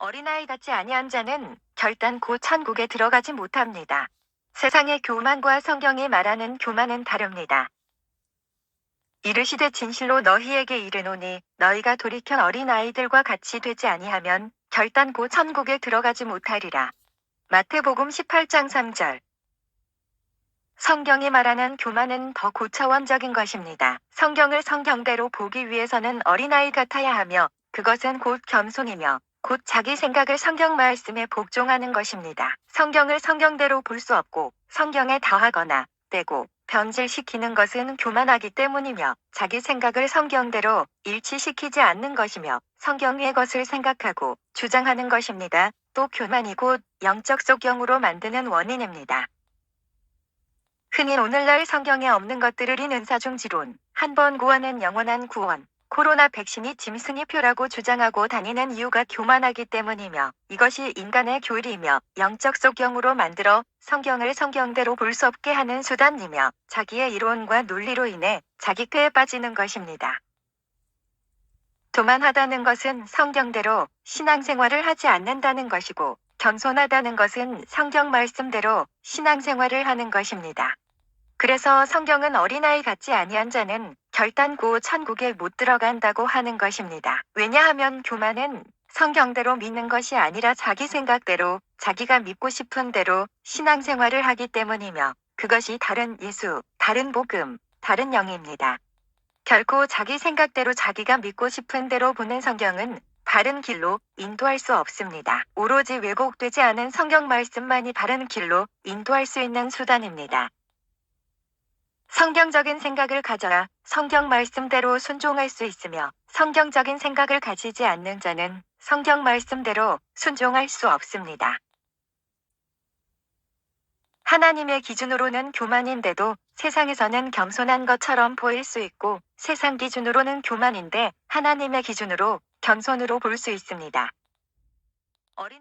어린아이 같지 아니한 자는 결단코 천국에 들어가지 못합니다. 세상의 교만과 성경이 말하는 교만은 다릅니다. 이르시되 진실로 너희에게 이르노니 너희가 돌이켜 어린아이들과 같이 되지 아니하면 결단코 천국에 들어가지 못하리라. 마태복음 18장 3절 성경이 말하는 교만은 더 고차원적인 것입니다. 성경을 성경대로 보기 위해서는 어린아이 같아야 하며 그것은 곧 겸손이며 곧 자기 생각을 성경 말씀에 복종하는 것입니다. 성경을 성경대로 볼 수 없고 성경에 더하거나 떼고 변질시키는 것은 교만하기 때문이며 자기 생각을 성경대로 일치시키지 않는 것이며 성경의 것을 생각하고 주장하는 것입니다. 또 교만이 곧 영적 속경으로 만드는 원인입니다. 흔히 오늘날 성경에 없는 것들을 인 은사 중 지론, 한 번 구원은 영원한 구원, 코로나 백신이 짐승의 표라고 주장하고 다니는 이유가 교만하기 때문이며 이것이 인간의 교리이며 영적 속경으로 만들어 성경을 성경대로 볼 수 없게 하는 수단이며 자기의 이론과 논리로 인해 자기패에 빠지는 것입니다. 교만하다는 것은 성경대로 신앙생활을 하지 않는다는 것이고 겸손하다는 것은 성경 말씀대로 신앙생활을 하는 것입니다. 그래서 성경은 어린아이 같지 아니한 자는 결단코 천국에 못 들어간다고 하는 것입니다. 왜냐하면 교만은 성경대로 믿는 것이 아니라 자기 생각대로 자기가 믿고 싶은 대로 신앙생활을 하기 때문이며 그것이 다른 예수, 다른 복음, 다른 영입니다. 결코 자기 생각대로 자기가 믿고 싶은 대로 보는 성경은 바른 길로 인도할 수 없습니다. 오로지 왜곡되지 않은 성경 말씀만이 바른 길로 인도할 수 있는 수단입니다. 성경적인 생각을 가져야 성경 말씀대로 순종할 수 있으며 성경적인 생각을 가지지 않는 자는 성경 말씀대로 순종할 수 없습니다. 하나님의 기준으로는 교만인데도 세상에서는 겸손한 것처럼 보일 수 있고 세상 기준으로는 교만인데 하나님의 기준으로 겸손으로 볼 수 있습니다. 어린